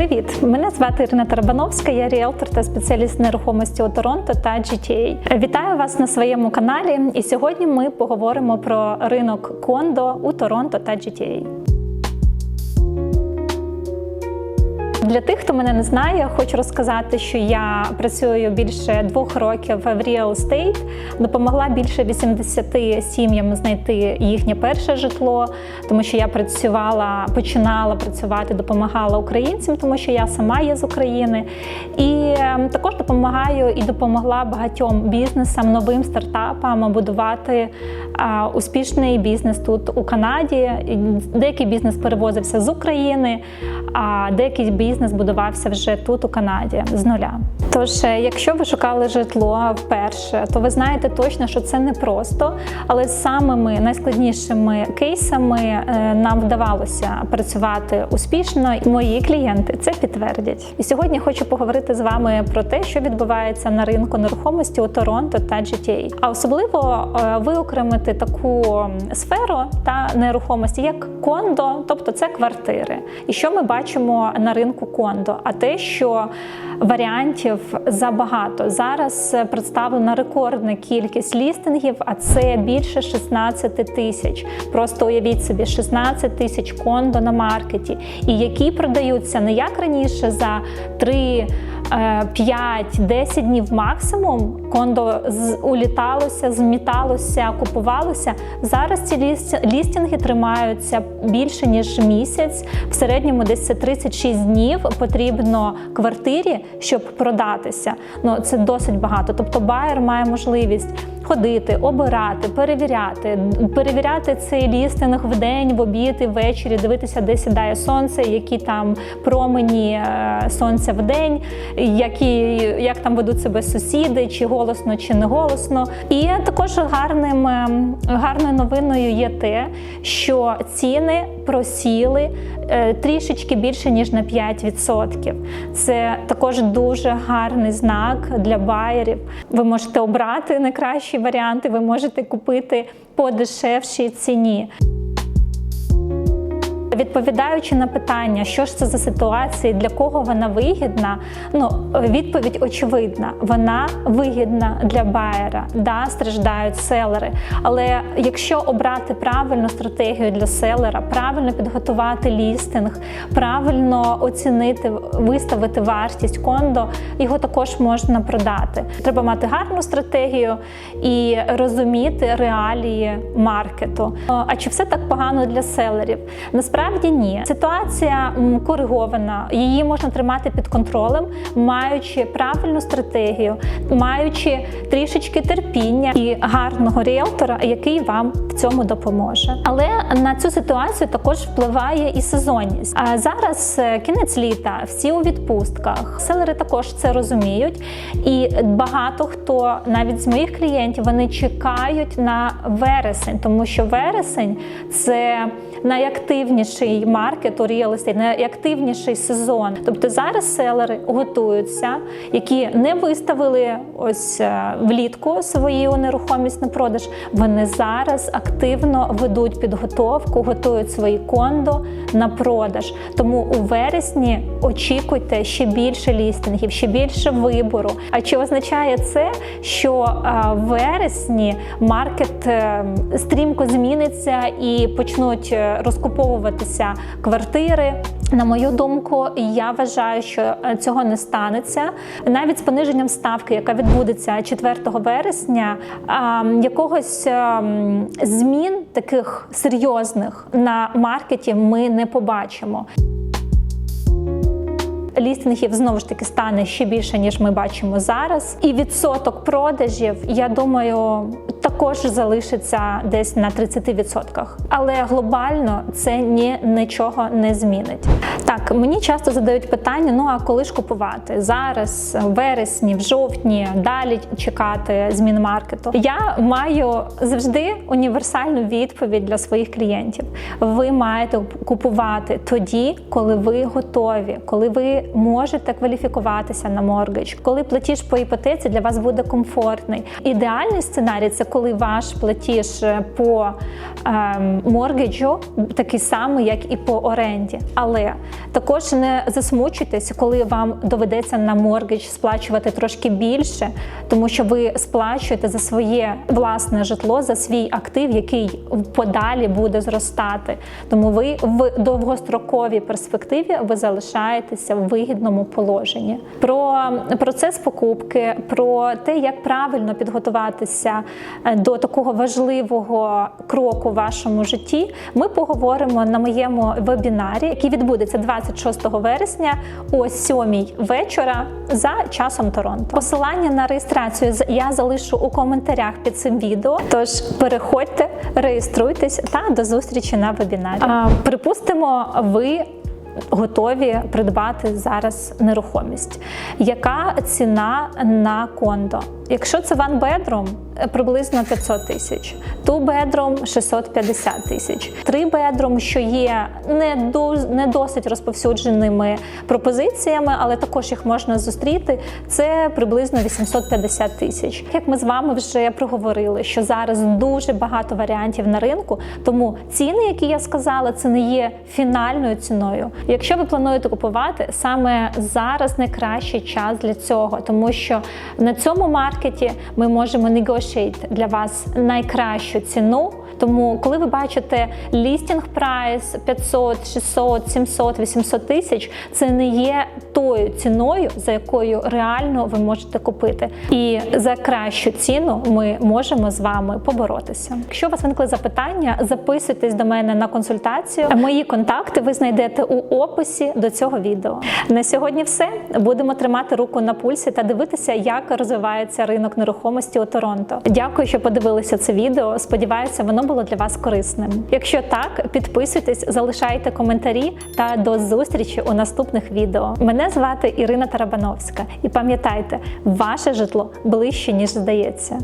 Привіт! Мене звати Ірина Тарабановська, я ріелтор та спеціаліст нерухомості у Торонто та GTA. Вітаю вас на своєму каналі. І сьогодні ми поговоримо про ринок кондо у Торонто та GTA. Для тих, хто мене не знає, хочу розказати, що я працюю більше двох років в Real Estate, допомогла більше 80 сім'ям знайти їхнє перше житло, тому що я працювала, починала працювати, допомагала українцям, тому що я сама є з України. І ем, також допомагаю і допомогла багатьом бізнесам, новим стартапам будувати успішний бізнес тут у Канаді. Деякий бізнес перевозився з України, а деякий бізнес будувався вже тут у Канаді з нуля. Тож, е, якщо ви шукали житло вперше, то ви знаєте точно, що це не просто, але з самими найскладнішими кейсами е, нам вдавалося працювати успішно, і мої клієнти це підтвердять. І сьогодні хочу поговорити з вами про те, що відбувається на ринку нерухомості у Торонто та GTA. А особливо е, виокремити таку сферу та нерухомості, як кондо, тобто це квартири. І що ми бачимо на ринку кондо? А те, що варіантів забагато. Зараз е, представлена рекордна кількість лістингів, а це більше 16 тисяч. Просто уявіть собі, 16 тисяч кондо на маркеті, і які продаються не як раніше за 3 5-10 днів максимум кондо уліталося, зміталося, купувалося. Зараз ці лістінги тримаються більше ніж місяць. В середньому десь це 36 днів потрібно квартирі, щоб продатися. Ну це досить багато. Тобто байер має можливість ходити, обирати, перевіряти, перевіряти цей лістинг в день, в обід і ввечері, дивитися, де сідає сонце, які там промені е, сонця в день, які, як там ведуть себе сусіди, чи голосно, чи не голосно. І також гарним, е, гарною новиною є те, що ціни просіли е, трішечки більше ніж на 5%. Це також дуже гарний знак для байерів. Ви можете обрати найкращі варіанти, ви можете купити по дешевшій ціні. Відповідаючи на питання, що ж це за ситуація, для кого вона вигідна, ну відповідь очевидна: вона вигідна для байера. Да, страждають селери. Але якщо обрати правильну стратегію для селера, правильно підготувати лістинг, правильно оцінити, виставити вартість кондо, його також можна продати. Треба мати гарну стратегію і розуміти реалії маркету. А чи все так погано для селерів? Насправді ні. Ситуація коригована, її можна тримати під контролем, маючи правильну стратегію, маючи трішечки терпіння і гарного ріелтора, який вам в цьому допоможе. Але на цю ситуацію також впливає і сезонність. А зараз е, кінець літа, всі у відпустках. Селери також це розуміють, і багато хто навіть з моїх клієнтів вони чекають на вересень, тому що вересень це найактивніший маркет у estate, найактивніший сезон. Тобто зараз селери готуються, які не виставили ось е, влітку свою нерухомість на продаж. Вони зараз активно ведуть підготовку, готують свої кондо на продаж. Тому у вересні очікуйте ще більше лістингів, ще більше вибору. А чи означає це, що е, в вересні маркет е, стрімко зміниться і почнуть е, розкуповуватися квартири? На мою думку, я вважаю, що е, цього не станеться. Навіть з пониженням ставки, яка відбудеться 4 вересня, якогось ем, змін таких серйозних на маркеті ми не побачимо. Лістингів знову ж таки стане ще більше, ніж ми бачимо зараз. І відсоток продажів, я думаю, також залишиться десь на 30%. Але глобально це ні, нічого не змінить. Так, мені часто задають питання: ну а коли ж купувати? Зараз, в вересні, в жовтні, далі чекати змін маркету. Я маю завжди універсальну відповідь для своїх клієнтів. Ви маєте купувати тоді, коли ви готові, коли ви можете кваліфікуватися на моргідж, коли платіж по іпотеці для вас буде комфортний. Ідеальний сценарій це коли ваш платіж по ем, такий самий, як і по оренді. Але Також не засмучуйтесь, коли вам доведеться на моргідж сплачувати трошки більше, тому що ви сплачуєте за своє власне житло, за свій актив, який подалі буде зростати. Тому ви в довгостроковій перспективі ви залишаєтеся в вигідному положенні. Про процес покупки, про те, як правильно підготуватися е, до такого важливого кроку в вашому житті, ми поговоримо на моєму вебінарі, який відбудеться 26 вересня о 7 вечора за часом Торонто. Посилання на реєстрацію я залишу у коментарях під цим відео. Тож переходьте, реєструйтесь та до зустрічі на вебінарі. А, припустимо, ви готові придбати зараз нерухомість. Яка ціна на кондо? Якщо це bedroom, е, приблизно 500 тисяч, two bedroom – 650 тисяч, three bedroom, що є не, до, не досить розповсюдженими пропозиціями, але також їх можна зустріти, це приблизно 850 тисяч. Як ми з вами вже проговорили, що зараз дуже багато варіантів на ринку, тому ціни, які я сказала, це не є фінальною ціною. Якщо ви плануєте купувати, саме зараз найкращий час для цього, тому що на цьому маркеті ми можемо negotiate для вас найкращу ціну. Тому, коли ви бачите лістінг прайс 500, 600, 700, 800 тисяч, це не є тою ціною, за якою реально ви можете купити. І за кращу ціну ми можемо з вами поборотися. Якщо у вас виникли запитання, записуйтесь до мене на консультацію. Мої контакти ви знайдете у описі до цього відео. На сьогодні все. Будемо тримати руку на пульсі та дивитися, як розвивається ринок нерухомості у Торонто. Дякую, що подивилися це відео. Сподіваюся, воно було для вас корисним. Якщо так, підписуйтесь, залишайте коментарі та до зустрічі у наступних відео. Мене звати Ірина Тарабановська, і пам'ятайте, ваше житло ближче ніж здається.